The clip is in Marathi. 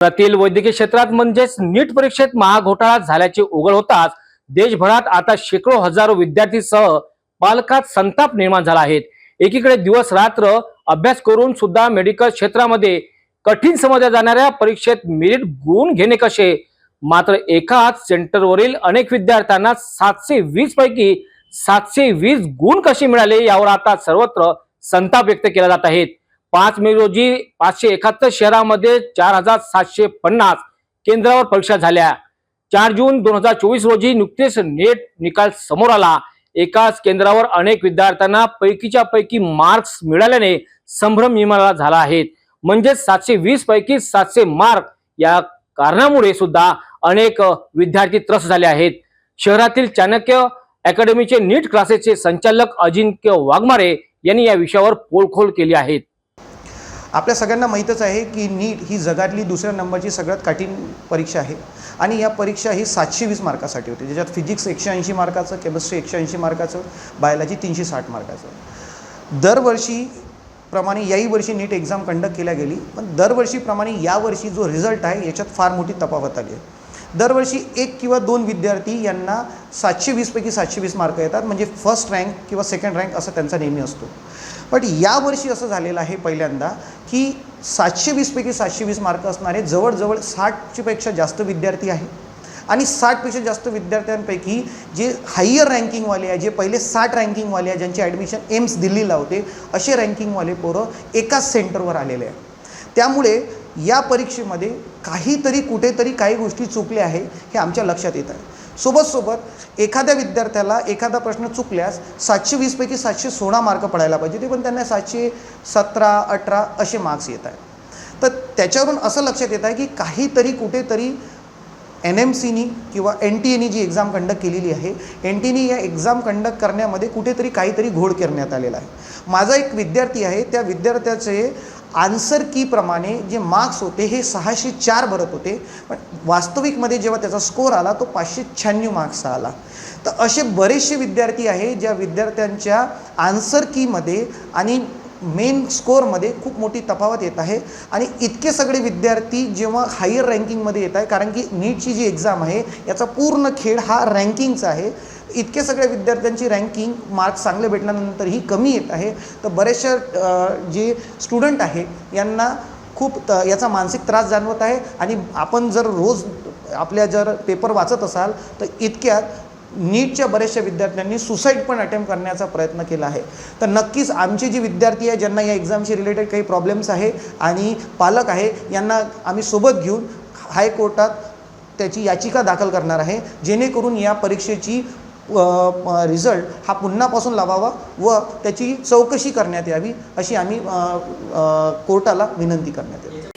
राज्यातील वैद्यकीय क्षेत्रात म्हणजेच नीट परीक्षेत महाघोटाळा झाल्याचे उघड होताच देशभरात आता शेकडो हजारो विद्यार्थीसह पालकात संताप निर्माण झाला आहे. एकीकडे दिवस रात्र अभ्यास करून सुद्धा मेडिकल क्षेत्रामध्ये कठीण समजल्या जाणाऱ्या परीक्षेत मेरिट गुण घेणे कसे? मात्र एकाच सेंटरवरील अनेक विद्यार्थ्यांना सातशे वीस पैकी सातशे वीस गुण कसे मिळाले यावर आता सर्वत्र संताप व्यक्त केला जात आहेत पाच मे रोजी पाचशे एकाहत्तर शहरामध्ये चार हजार सातशे पन्नास केंद्रावर परीक्षा झाल्या. चार जून दोन हजार चोवीस रोजी नुकतेच नेट निकाल समोर आला. एकाच केंद्रावर अनेक विद्यार्थ्यांना पैकीच्या पैकी मार्क्स मिळाल्याने संभ्रम निर्माण झाला आहे. म्हणजे सातशे वीस पैकी सातशे मार्क या कारणामुळे सुद्धा अनेक विद्यार्थी त्रस्त झाले आहेत. शहरातील चाणक्य अकॅडमीचे नीट क्लासेसचे संचालक अजिंक्य वाघमारे यांनी या विषयावर पोलखोल केली आहेत आपल्या सगळ्यांना माहीतच आहे की नीट ही जगातली दुसऱ्या नंबरची सगळ्यात कठीण परीक्षा आहे. आणि या परीक्षा ही सातशे वीस मार्कासाठी होती. ज्याच्यात फिजिक्स एकशे ऐंशी मार्काचं केमिस्ट्री एकशे ऐंशी मार्काचं बायोलॉजी तीनशे साठ मार्काचं. दरवर्षी प्रमाणे याही वर्षी नीट एक्झाम कंडक्ट केल्या गेली. पण दरवर्षीप्रमाणे यावर्षी जो रिझल्ट आहे याच्यात फार मोठी तफावत आली आहे. दरवर्षी एक किंवा दोन विद्यार्थी यांना सातशे वीसपैकी सातशे वीस मार्क येतात. म्हणजे फर्स्ट रँक किंवा सेकंड रँक असा त्यांचा नेहमी असतो. बट यावर्षी असं झालेलं आहे पहिल्यांदा की सातशे वीसपैकी सातशे वीस मार्क असणारे जवळजवळ साठपेक्षा जास्त विद्यार्थी आहे. आणि साठपेक्षा जास्त विद्यार्थ्यांपैकी जे हायर रँकिंगवाले आहे जे पहिले साठ रँकिंगवाले आहे ज्यांचे ॲडमिशन एम्स दिल्लीला होते असे रँकिंगवाले पोरं एकाच सेंटरवर आलेले आहे त्यामुळे या परीक्षेमध्ये काहीतरी कुठेतरी काही गोष्टी चुकल्या आहे हे आमच्या लक्षात येत आहे. सोबत सोबत एखाद्या विद्यार्थ्याला एखादा प्रश्न चुकल्यास सातशे वीसपैकी सातशे सोळा मार्क पडायला पाहिजे ते पण त्यांना सातशे सतरा अठरा असे मार्क्स येत आहेत. तर त्याच्यावरून असं लक्षात येत आहे की काहीतरी कुठेतरी एन एम सीनी किंवा एन टी एनी जी एक्झाम कंडक्ट केलेली आहे एन टीनी या एक्झाम कंडक्ट करण्यामध्ये कुठेतरी काहीतरी घोड करण्यात आलेला आहे. माझा एक विद्यार्थी आहे त्या विद्यार्थ्याचे आन्सर कीप्रमाणे जे मार्क्स होते हे सहाशे चार भरत होते. पण वास्तविकमध्ये जेव्हा त्याचा स्कोअर आला तो पाचशे शहाण्णव मार्क्सचा आला. तर असे बरेचसे विद्यार्थी आहे ज्या विद्यार्थ्यांच्या आन्सर कीमध्ये आणि मेन स्कोअरमध्ये खूप मोठी तफावत येत आहे. आणि इतके सगळे विद्यार्थी जेव्हा हायर रँकिंगमध्ये येत आहे कारण की नीटची जी एक्झाम आहे याचा पूर्ण खेळ हा रँकिंगचा आहे. इतके सगळ्या विद्यार्थ्यांची रँकिंग मार्क्स चांगले भेटल्यानंतरही कमी येत आहे. तर बरेचशा जे स्टुडंट आहे यांना खूप त याचा मानसिक त्रास जाणवत आहे. आणि आपण जर रोज आपल्या जर पेपर वाचत असाल तर इतक्यात नीटच्या बऱ्याचशा विद्यार्थ्यांनी सुसाईड पण अटेम्प्ट करण्याचा प्रयत्न केला आहे. तर नक्कीच आमचे जे विद्यार्थी आहे ज्यांना या एक्झामशी रिलेटेड काही प्रॉब्लेम्स आहे आणि पालक आहे यांना आम्ही सोबत घेऊन हायकोर्टात त्याची याचिका दाखल करणार आहे. जेणेकरून या परीक्षेची रिझल्ट हा पुन्हापासून लावावा व त्याची चौकशी करण्यात यावी अशी आम्ही कोर्टाला विनंती करण्यात येते.